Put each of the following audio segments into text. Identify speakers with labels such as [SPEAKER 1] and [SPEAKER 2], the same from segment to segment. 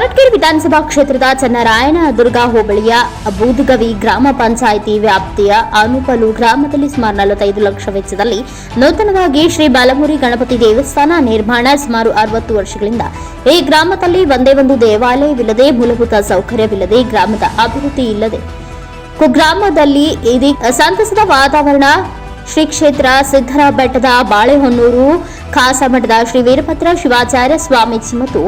[SPEAKER 1] ಕೊರಟಗೆರೆ ವಿಧಾನಸಭಾ ಕ್ಷೇತ್ರದ ಚನ್ನರಾಯಣ ದುರ್ಗಾ ಹೋಬಳಿಯ ಬೂದಗವಿ ಗ್ರಾಮ ಪಂಚಾಯಿತಿ ವ್ಯಾಪ್ತಿಯ ಅನುಪಲು ಗ್ರಾಮದಲ್ಲಿ ಸುಮಾರು ನಲವತ್ತೈದು ಲಕ್ಷ ವೆಚ್ಚದಲ್ಲಿ ನೂತನವಾಗಿ ಶ್ರೀ ಬಾಲಮುರಿ ಗಣಪತಿ ದೇವಸ್ಥಾನ ನಿರ್ಮಾಣ ಸುಮಾರು ಅರವತ್ತು ವರ್ಷಗಳಿಂದ ಈ ಗ್ರಾಮದಲ್ಲಿ ಒಂದೇ ಒಂದು ದೇವಾಲಯವಿಲ್ಲದೆ ಮೂಲಭೂತ ಸೌಕರ್ಯವಿಲ್ಲದೆ ಗ್ರಾಮದ ಅಭಿವೃದ್ಧಿ ಇಲ್ಲದೆ ಕುಗ್ರಾಮದಲ್ಲಿ ಇದೀಗ ಸಂತಸದ ವಾತಾವರಣ ಶ್ರೀ ಕ್ಷೇತ್ರ ಸಿದ್ದರ ಬೆಟ್ಟದ ಬಾಳೆಹೊನ್ನೂರು ಖಾಸಮಠದ ಶ್ರೀ ವೀರಭದ್ರ ಶಿವಾಚಾರ್ಯ ಸ್ವಾಮೀಜಿ ಮತ್ತು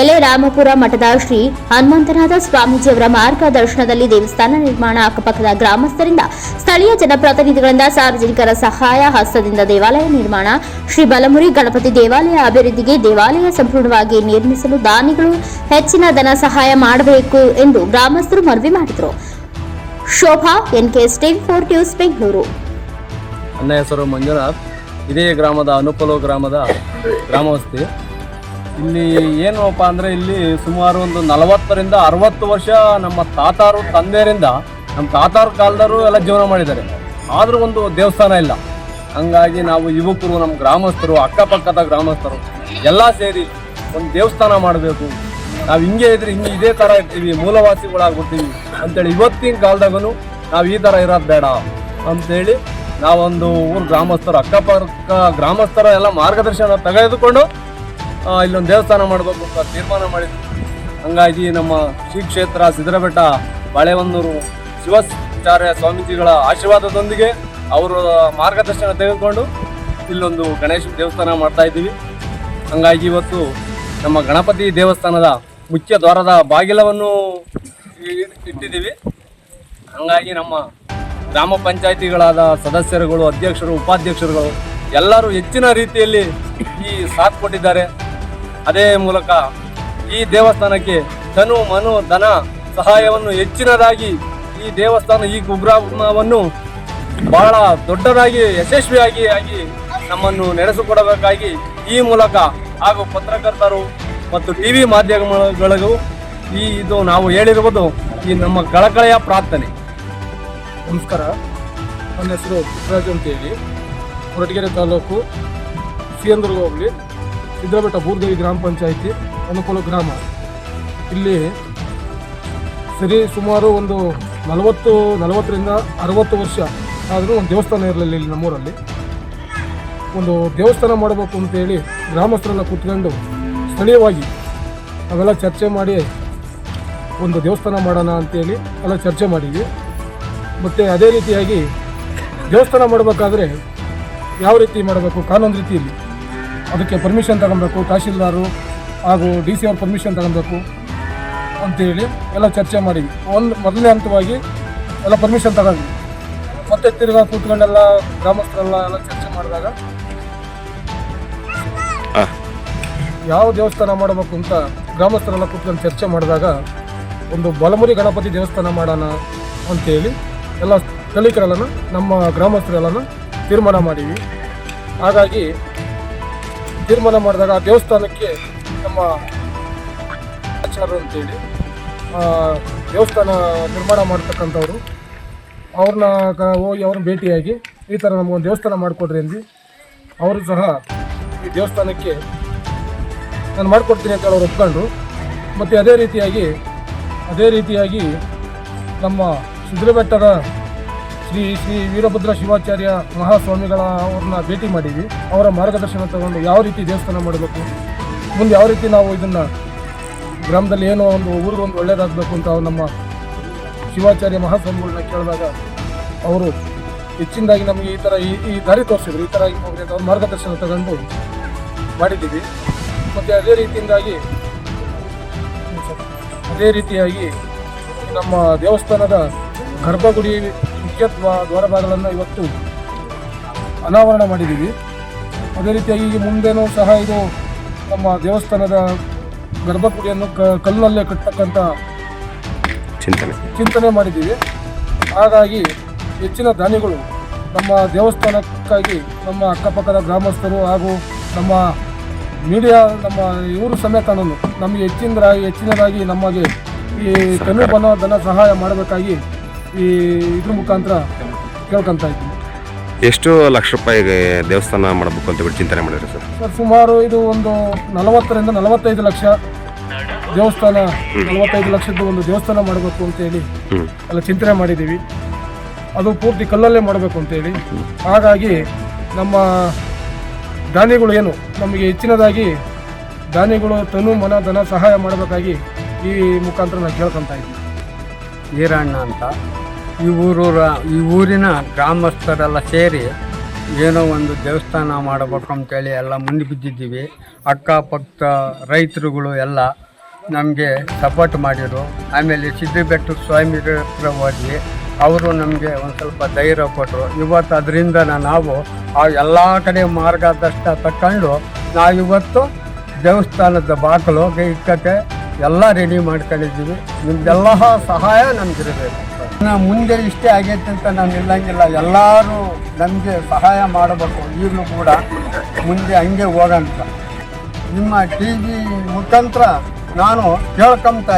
[SPEAKER 1] ಎಲೆ ರಾಮಪುರ ಮಠದ ಶ್ರೀ ಹನುಮಂತನಾಥ ಸ್ವಾಮೀಜಿಯವರ ಮಾರ್ಗದರ್ಶನದಲ್ಲಿ ದೇವಸ್ಥಾನ ನಿರ್ಮಾಣ ಅಕ್ಕಪಕ್ಕದ ಗ್ರಾಮಸ್ಥರಿಂದ ಸ್ಥಳೀಯ ಜನಪ್ರತಿನಿಧಿಗಳಿಂದ ಸಾರ್ವಜನಿಕರ ಸಹಾಯ, ಹಸ್ತದಿಂದ ದೇವಾಲಯ ನಿರ್ಮಾಣ, ಶ್ರೀ ಬಲಮುರಿ ಗಣಪತಿ ದೇವಾಲಯ ಅಭಿವೃದ್ಧಿಗೆ ದೇವಾಲಯ ಸಂಪೂರ್ಣವಾಗಿ ನಿರ್ಮಿಸಲು ದಾನಿಗಳು ಹೆಚ್ಚಿನ ಧನ ಸಹಾಯ ಮಾಡಬೇಕು ಎಂದು ಗ್ರಾಮಸ್ಥರು ಮನವಿ ಮಾಡಿದರು. Shobha NK state four news Bengaluru.
[SPEAKER 2] ನನ್ನ ಹೆಸರು ಇದೇ ಗ್ರಾಮದ ಅನುಪಲು ಗ್ರಾಮದ ಗ್ರಾಮವಸ್ತಿ. ಇಲ್ಲಿ ಏನಪ್ಪ ಅಂದರೆ ಇಲ್ಲಿ ಸುಮಾರು ಒಂದು ನಲವತ್ತರಿಂದ ಅರವತ್ತು ವರ್ಷ ನಮ್ಮ ತಾತಾರು ತಂದೆಯರಿಂದ ನಮ್ಮ ತಾತಾರು ಕಾಲದವರು ಎಲ್ಲ ಜೀವನ ಮಾಡಿದ್ದಾರೆ. ಆದರೂ ಒಂದು ದೇವಸ್ಥಾನ ಇಲ್ಲ. ಹಂಗಾಗಿ ನಾವು ಯುವಕರು, ನಮ್ಮ ಗ್ರಾಮಸ್ಥರು, ಅಕ್ಕಪಕ್ಕದ ಗ್ರಾಮಸ್ಥರು ಎಲ್ಲ ಸೇರಿ ಒಂದು ದೇವಸ್ಥಾನ ಮಾಡಬೇಕು. ನಾವು ಹಿಂಗೆ ಇದ್ರೆ ಹಿಂಗೆ ಇದೇ ಥರ ಇರ್ತೀವಿ, ಮೂಲವಾಸಿಗಳಾಗ್ಬಿಡ್ತೀವಿ ಅಂತೇಳಿ ಇವತ್ತಿನ ಕಾಲದಾಗೂ ನಾವು ಈ ಥರ ಇರೋದು ಬೇಡ ಅಂತೇಳಿ ನಾವೊಂದು ಊರು ಗ್ರಾಮಸ್ಥರು, ಅಕ್ಕಪಕ್ಕ ಗ್ರಾಮಸ್ಥರ ಎಲ್ಲ ಮಾರ್ಗದರ್ಶನ ತೆಗೆದುಕೊಂಡು ಇಲ್ಲೊಂದು ದೇವಸ್ಥಾನ ಮಾಡಬೇಕು ಅಂತ ತೀರ್ಮಾನ ಮಾಡಿದ್ವಿ. ಹಂಗಾಗಿ ನಮ್ಮ ಶ್ರೀ ಕ್ಷೇತ್ರ ಸಿದ್ದರಬೆಟ್ಟ ಬಾಳೆಹೊನ್ನೂರು ಶಿವಾಚಾರ್ಯ ಸ್ವಾಮೀಜಿಗಳ ಆಶೀರ್ವಾದದೊಂದಿಗೆ ಅವರ ಮಾರ್ಗದರ್ಶನ ತೆಗೆದುಕೊಂಡು ಇಲ್ಲೊಂದು ಗಣೇಶ ದೇವಸ್ಥಾನ ಮಾಡ್ತಾ ಇದ್ದೀವಿ. ಹಂಗಾಗಿ ಇವತ್ತು ನಮ್ಮ ಗಣಪತಿ ದೇವಸ್ಥಾನದ ಮುಖ್ಯ ದ್ವಾರದ ಬಾಗಿಲವನ್ನು ಇಟ್ಟಿದ್ದೀವಿ. ಹಂಗಾಗಿ ನಮ್ಮ ಗ್ರಾಮ ಪಂಚಾಯಿತಿಗಳಾದ ಸದಸ್ಯರುಗಳು, ಅಧ್ಯಕ್ಷರು, ಉಪಾಧ್ಯಕ್ಷರುಗಳು ಎಲ್ಲರೂ ಹೆಚ್ಚಿನ ರೀತಿಯಲ್ಲಿ ಈ ಸಾಥ್ ಕೊಟ್ಟಿದ್ದಾರೆ. ಅದೇ ಮೂಲಕ ಈ ದೇವಸ್ಥಾನಕ್ಕೆ ತನು ಮನು, ಧನ ಸಹಾಯವನ್ನು ಹೆಚ್ಚಿನದಾಗಿ ಈ ದೇವಸ್ಥಾನ, ಈ ಕುಗ್ರಾಮವನ್ನು ಬಹಳ ದೊಡ್ಡದಾಗಿ, ಯಶಸ್ವಿಯಾಗಿ ಆಗಿ ನಮ್ಮನ್ನು ನಡೆಸಿಕೊಡಬೇಕಾಗಿ ಈ ಮೂಲಕ ಹಾಗೂ ಪತ್ರಕರ್ತರು ಮತ್ತು ಟಿ ವಿ ಮಾಧ್ಯಮಗಳಿಗೂ ಈ ಇದು ನಾವು ಹೇಳಿರುವುದು ಈ ನಮ್ಮ ಕಳಕಳೆಯ ಪ್ರಾರ್ಥನೆ.
[SPEAKER 3] ನಮಸ್ಕಾರ. ನನ್ನ ಹೆಸರು ಪುಟ್ಟರಾಜು ಅಂತೇಳಿ. ಕೊರಟಗೆರೆ ತಾಲೂಕು ಸಿಯಂದುರ್ಗ ಹೋಗ್ಲಿ ಸಿದ್ದರಬೆಟ್ಟ ಬೂರ್ದೇವಿ ಗ್ರಾಮ ಪಂಚಾಯಿತಿ ಅನುಕೂಲ ಗ್ರಾಮ. ಇಲ್ಲಿ ಸರಿ ಸುಮಾರು ಒಂದು ನಲವತ್ತು, ನಲವತ್ತರಿಂದ ಅರವತ್ತು ವರ್ಷ ಆದರೂ ಒಂದು ದೇವಸ್ಥಾನ ಇರಲಿಲ್ಲ ಇಲ್ಲಿ ನಮ್ಮೂರಲ್ಲಿ. ಒಂದು ದೇವಸ್ಥಾನ ಮಾಡಬೇಕು ಅಂತೇಳಿ ಗ್ರಾಮಸ್ಥರೆಲ್ಲ ಕೂತ್ಕೊಂಡು ಸ್ಥಳೀಯವಾಗಿ ನಾವೆಲ್ಲ ಚರ್ಚೆ ಮಾಡಿ ಒಂದು ದೇವಸ್ಥಾನ ಮಾಡೋಣ ಅಂತೇಳಿ ಎಲ್ಲ ಚರ್ಚೆ ಮಾಡಿದ್ವಿ. ಮತ್ತು ಅದೇ ರೀತಿಯಾಗಿ ದೇವಸ್ಥಾನ ಮಾಡಬೇಕಾದ್ರೆ ಯಾವ ರೀತಿ ಮಾಡಬೇಕು? ಕಾನೂನು ರೀತಿಯಲ್ಲಿ. ಅದಕ್ಕೆ ಪರ್ಮಿಷನ್ ತಗೊಬೇಕು ತಹಶೀಲ್ದಾರು ಹಾಗೂ ಡಿ ಸಿ ಅವ್ರ ಪರ್ಮಿಷನ್ ತಗೊಬೇಕು ಅಂತೇಳಿ ಎಲ್ಲ ಚರ್ಚೆ ಮಾಡಿದ್ವಿ ಒಂದು ಮೊದಲನೇ ಹಂತವಾಗಿ ಎಲ್ಲ ಪರ್ಮಿಷನ್ ತಗೊಂಡ್ವಿ ಮತ್ತೆ ತಿರ್ಗಾ ಕೂತ್ಕೊಂಡೆಲ್ಲ ಗ್ರಾಮಸ್ಥರೆಲ್ಲ ಎಲ್ಲ ಚರ್ಚೆ ಮಾಡಿದಾಗ ಯಾವ ದೇವಸ್ಥಾನ ಮಾಡಬೇಕು ಅಂತ ಗ್ರಾಮಸ್ಥರೆಲ್ಲ ಕೂತ್ಕೊಂಡು ಚರ್ಚೆ ಮಾಡಿದಾಗ ಒಂದು ಬಲಮುರಿ ಗಣಪತಿ ದೇವಸ್ಥಾನ ಮಾಡೋಣ ಅಂತೇಳಿ ಎಲ್ಲ ಸ್ಥಳೀಕರೆಲ್ಲ ನಮ್ಮ ಗ್ರಾಮಸ್ಥರೆಲ್ಲನೂ ತೀರ್ಮಾನ ಮಾಡೀವಿ. ಹಾಗಾಗಿ ತೀರ್ಮಾನ ಮಾಡಿದಾಗ ಆ ದೇವಸ್ಥಾನಕ್ಕೆ ನಮ್ಮ ಆಚಾರ್ಯರು ಅಂತೇಳಿ ದೇವಸ್ಥಾನ ನಿರ್ಮಾಣ ಮಾಡ್ತಕ್ಕಂಥವ್ರು, ಅವ್ರನ್ನ ಹೋಗಿ ಅವ್ರನ್ನ ಭೇಟಿಯಾಗಿ ಈ ಥರ ನಮಗೊಂದು ದೇವಸ್ಥಾನ ಮಾಡಿಕೊಡ್ರಿ ಅಂದು ಅವರು ಸಹ ಈ ದೇವಸ್ಥಾನಕ್ಕೆ ನಾನು ಮಾಡಿಕೊಡ್ತೀನಿ ಅಂತ ಅವ್ರು ಒಪ್ಕೊಂಡ್ರು ಮತ್ತು ಅದೇ ರೀತಿಯಾಗಿ ಅದೇ ರೀತಿಯಾಗಿ ನಮ್ಮ ಸಿದ್ರಬೆಟ್ಟದ ಶ್ರೀ ಶ್ರೀ ವೀರಭದ್ರ ಶಿವಾಚಾರ್ಯ ಮಹಾಸ್ವಾಮಿಗಳ ಅವ್ರನ್ನ ಭೇಟಿ ಮಾಡಿದ್ವಿ. ಅವರ ಮಾರ್ಗದರ್ಶನ ತಗೊಂಡು ಯಾವ ರೀತಿ ದೇವಸ್ಥಾನ ಮಾಡಬೇಕು, ಮುಂದೆ ಯಾವ ರೀತಿ ನಾವು ಇದನ್ನು ಗ್ರಾಮದಲ್ಲಿ ಏನೋ ಒಂದು ಊರಿಗೆ ಒಂದು ಒಳ್ಳೆಯದಾಗಬೇಕು ಅಂತ ನಮ್ಮ ಶಿವಾಚಾರ್ಯ ಮಹಾಸ್ವಾಮಿಗಳನ್ನ ಕೇಳಿದಾಗ ಅವರು ಹೆಚ್ಚಿನದಾಗಿ ನಮಗೆ ಈ ಥರ ಈ ಈ ದಾರಿ ತೋರಿಸಿದ್ರು. ಈ ಥರ ಮಾರ್ಗದರ್ಶನ ತಗೊಂಡು ಮಾಡಿದ್ದೀವಿ. ಮತ್ತು ಅದೇ ರೀತಿಯಿಂದಾಗಿ, ಅದೇ ರೀತಿಯಾಗಿ ನಮ್ಮ ದೇವಸ್ಥಾನದ ಗರ್ಭಗುಡಿ ಮುಖ್ಯ ದ್ವಾ- ದ್ವಾರಭಾಗಗಳನ್ನು ಇವತ್ತು ಅನಾವರಣ ಮಾಡಿದ್ದೀವಿ. ಅದೇ ರೀತಿಯಾಗಿ ಈ ಮುಂದೆನೂ ಸಹ ಇದು ನಮ್ಮ ದೇವಸ್ಥಾನದ ಗರ್ಭಗುಡಿಯನ್ನು ಕ ಕಲ್ಲಲ್ಲೇ ಕಟ್ಟತಕ್ಕಂಥ
[SPEAKER 4] ಚಿಂತನೆ.
[SPEAKER 3] ಚಿಂತನೆ ಮಾಡಿದ್ದೀವಿ. ಹಾಗಾಗಿ ಹೆಚ್ಚಿನ ದಾನಿಗಳು ನಮ್ಮ ದೇವಸ್ಥಾನಕ್ಕಾಗಿ ನಮ್ಮ ಅಕ್ಕಪಕ್ಕದ ಗ್ರಾಮಸ್ಥರು ಹಾಗೂ ನಮ್ಮ ಮೀಡಿಯಾ ನಮ್ಮ ಇವರು ಸಮೇತನೂ ನಮಗೆ ಹೆಚ್ಚಿನದಾಗಿ ಹೆಚ್ಚಿನದಾಗಿ ನಮಗೆ ಈ ಕಮ್ಮಿ ಬನ ಧನ ಸಹಾಯ ಮಾಡಬೇಕಾಗಿ ಈ ಇದ್ರ ಮುಖಾಂತರ ಕೇಳ್ಕೊಂತ ಇದ್ದೀನಿ.
[SPEAKER 4] ಎಷ್ಟು ಲಕ್ಷ ರೂಪಾಯಿಗೆ ದೇವಸ್ಥಾನ ಮಾಡಬೇಕು ಅಂತ ಬಿಟ್ಟು ಚಿಂತನೆ ಮಾಡಿದ್ರು ಸರ್?
[SPEAKER 3] ಸರ್ ಸುಮಾರು ಇದು ಒಂದು ನಲವತ್ತರಿಂದ ನಲವತ್ತೈದು ಲಕ್ಷ ದೇವಸ್ಥಾನ ನಲವತ್ತೈದು ಲಕ್ಷದ ಒಂದು ದೇವಸ್ಥಾನ ಮಾಡಬೇಕು ಅಂತೇಳಿ
[SPEAKER 4] ಹೇಳಿ
[SPEAKER 3] ಎಲ್ಲ ಚಿಂತನೆ ಮಾಡಿದ್ದೀವಿ. ಅದು ಪೂರ್ತಿ ಕಲ್ಲಲ್ಲೇ ಮಾಡಬೇಕು ಅಂತೇಳಿ ಹಾಗಾಗಿ ನಮ್ಮ ದಾನಿಗಳು ಏನು ನಮಗೆ ಹೆಚ್ಚಿನದಾಗಿ ದಾನಿಗಳು ತನು ಮನ ಧನ ಸಹಾಯ ಮಾಡಬೇಕಾಗಿ ಈ ಮುಖಾಂತರ ನಾನು ಕೇಳ್ಕೊತಾ ಇದ್ದೀನಿ.
[SPEAKER 5] ಈರಣ್ಣ ಅಂತ. ಈ ಊರು ಈ ಊರಿನ ಗ್ರಾಮಸ್ಥರೆಲ್ಲ ಸೇರಿ ಏನೋ ಒಂದು ದೇವಸ್ಥಾನ ಮಾಡಬೇಕು ಅಂತೇಳಿ ಎಲ್ಲ ಮುಂದೆ ಬಿದ್ದಿದ್ದೀವಿ. ಅಕ್ಕಪಕ್ಕ ರೈತರುಗಳು ಎಲ್ಲ ನಮಗೆ ಸಪೋರ್ಟ್ ಮಾಡಿದರು. ಆಮೇಲೆ ಸಿದ್ಧಬೆಟ್ಟದ ಸ್ವಾಮಿ ಹತ್ರ ಹೋಗಿ ಅವರು ನಮಗೆ ಒಂದು ಸ್ವಲ್ಪ ಧೈರ್ಯ ಕೊಟ್ಟರು ಇವತ್ತು ಅದರಿಂದ ನಾವು ಆ ಎಲ್ಲ ಕಡೆ ಮಾರ್ಗದರ್ಶನ ತಕೊಂಡು ನಾವಿವತ್ತು ದೇವಸ್ಥಾನದ ಬಾಗಿಲು ಇಕ್ಕಕ್ಕೆ ಎಲ್ಲ ರೆಡಿ ಮಾಡ್ಕೊಂಡಿದ್ದೀವಿ. ನಿಮ್ದೆಲ್ಲ ಸಹಾಯ ನಮ್ಗಿರಬೇಕು. ನಾವು ಮುಂದೆ ಇಷ್ಟೇ ಆಗೈತೆ ಅಂತ ನಾನು ನಿಲ್ಲಂಗಿಲ್ಲ ಎಲ್ಲರೂ ನಮಗೆ ಸಹಾಯ ಮಾಡಬೇಕು. ಈಗಲೂ ಕೂಡ ಮುಂದೆ ಹಂಗೆ ಹೋಗಂತ. ನಿಮ್ಮ ಟಿ ವಿ ಮುಖಾಂತರ ನಾನು ಕೇಳ್ಕೊಂತ